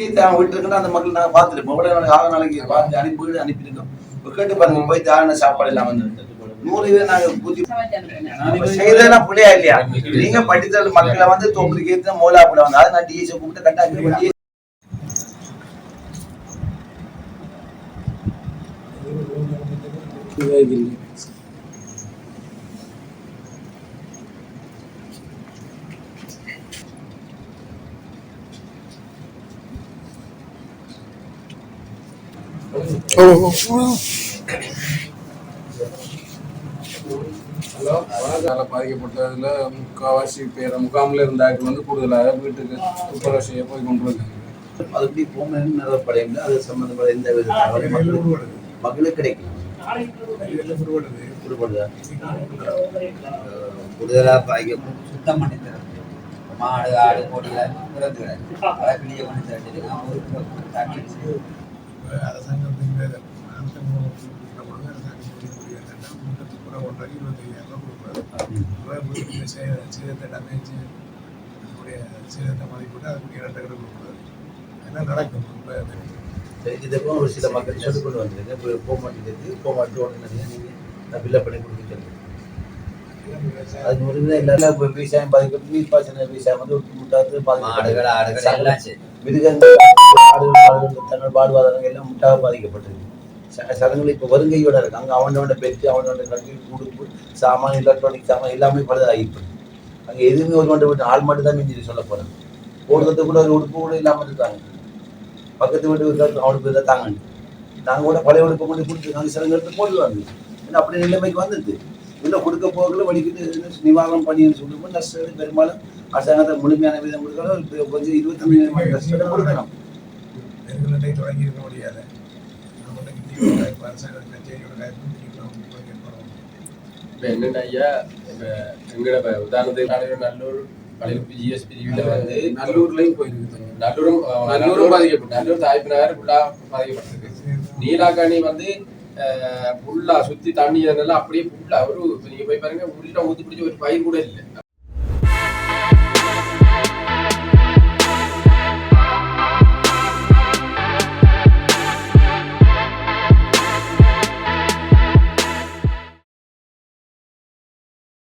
வீட்டு இருக்குன்னா அந்த மக்கள் நாங்கள் பார்த்துருப்போம். எவ்வளோ ஆறு நாளைக்கு பார்த்து அனுப்பி வீடு அனுப்பியிருக்கோம். கேட்டு பாருங்க போய் தாரண சாப்பாடு எல்லாம் வந்து நூறு பேர் நாங்க பூஜை செய்யறதுனா புள்ளையா இல்லையா? நீங்க படித்தல் மக்களை வந்து தொகுதிக்கு ஏற்ற மோலாப்புல வந்து அதை நான் டிஎஸ் கூப்பிட்டு கட்டாச்சு ஹலோ வணக்கம் பாதிக்கப்பட்டதுல முக்கால்வாசி பேர் முகாமில் இருந்தாக்கு வந்து கூடுதலாக வீட்டுக்கு துப்புரவு போய் கொண்டு வந்தாங்க. அதுபடி போமென் நிலப்படையில் அது சம்பந்தப்பட்ட எந்த வித மக்களுக்கு கிடைக்கும் கூடுதலாக பாதிக்கப்படும் சுத்தம் பண்ணி தரது மாடு ஆடு கிடக்கு அதை கிளிய பண்ணி தரட்டு தண்ணி அரசாங்கத்தின் மேல அரசாங்கம் கொடுக்கப்படுது அரசாங்கம் கொடுக்கக்கூடிய என்னன்னா முன்னூத்தி கூட ஒன்றரை இருபத்தையாயிரம் ரூபாய் கொடுக்குறது சேதத்தை டேமேஜ் அதனுடைய சேதத்தை மதிப்பிட்டு அதுக்கு இரண்டு கிட்ட கொடுக்குறது என்ன நடக்கும்? இதுக்கும் ஒரு சில மக்கள் சொல்லிக் கொண்டு வந்திருக்கு போக மாட்டேங்குது போக மாட்டேன் உடனே நீங்கள் நான் பில்லை பண்ணி சொல்லுங்க அது வித எல்லாரும் இப்போ விவசாயம் பாதிக்கப்பட்டு நீர் பாசன விவசாயம் வந்து எல்லாம். சரி மிருகங்கள் ஆடுகள் மாடுகள் தங்கள் எல்லாம் முட்டாக பாதிக்கப்பட்டிருக்கு சடங்குகள் இப்போ வருங்கையோட இருக்கு. அங்கே அவனோட பெட்டு அவனோட கல்வி உடுப்பு சாமான் எலக்ட்ரானிக் சாமான் எல்லாமே பழுதாகிப்பது அங்கே எதுவுமே ஒரு மட்டும் விட்டு ஆள் மட்டும் தான் மிஞ்சி சொல்ல போகிறேன் போடுறது கூட ஒரு உடுப்பு கூட இல்லாமல் இருக்காங்க. பக்கத்து வீட்டு வீட்டுல அவனுக்கு இதை தாங்க நாங்கள் கூட பழைய உடுப்பு கொண்டு கொடுத்துருக்காங்க சில எடுத்து போடுவாங்க ஏன்னா அப்படி நிலைமைக்கு வந்தது இன்னும் கொடுக்க போகல வடிக்கிட்டு நிவாரணம் பண்ணின்னு சொல்லும்போது நஷ்டம் பெரும்பாலும் அரசாங்கத்தை முழுமையான விதம் கொடுக்கணும் இப்ப கொஞ்சம் இருபத்தஞ்சு நஷ்டம் கொடுக்கணும். நெருக்கலை தொடங்கி இருக்க முடியாது. இப்போ என்னென்ன ஐயா இப்போ எங்களோட உதாரணத்துக்கு நல்லூர் பழைய ஜிஎஸ்பி வந்து நல்லூர்லேயும் போயிருக்கு நல்லூரும் நல்லூரும் பாதிக்கப்பட்டு நல்லூர் தாய்ப்பு நகர் ஃபுல்லாக பாதிக்கப்பட்டிருக்கு நீலாக்காணி வந்து ஃபுல்லாக சுற்றி தண்ணி அதனால அப்படியே ஃபுல்லாக ஒரு நீங்க நீங்கள் போய் பாருங்க உள்ள ஊற்றி பிடிச்ச ஒரு பயிர் கூட இல்லை.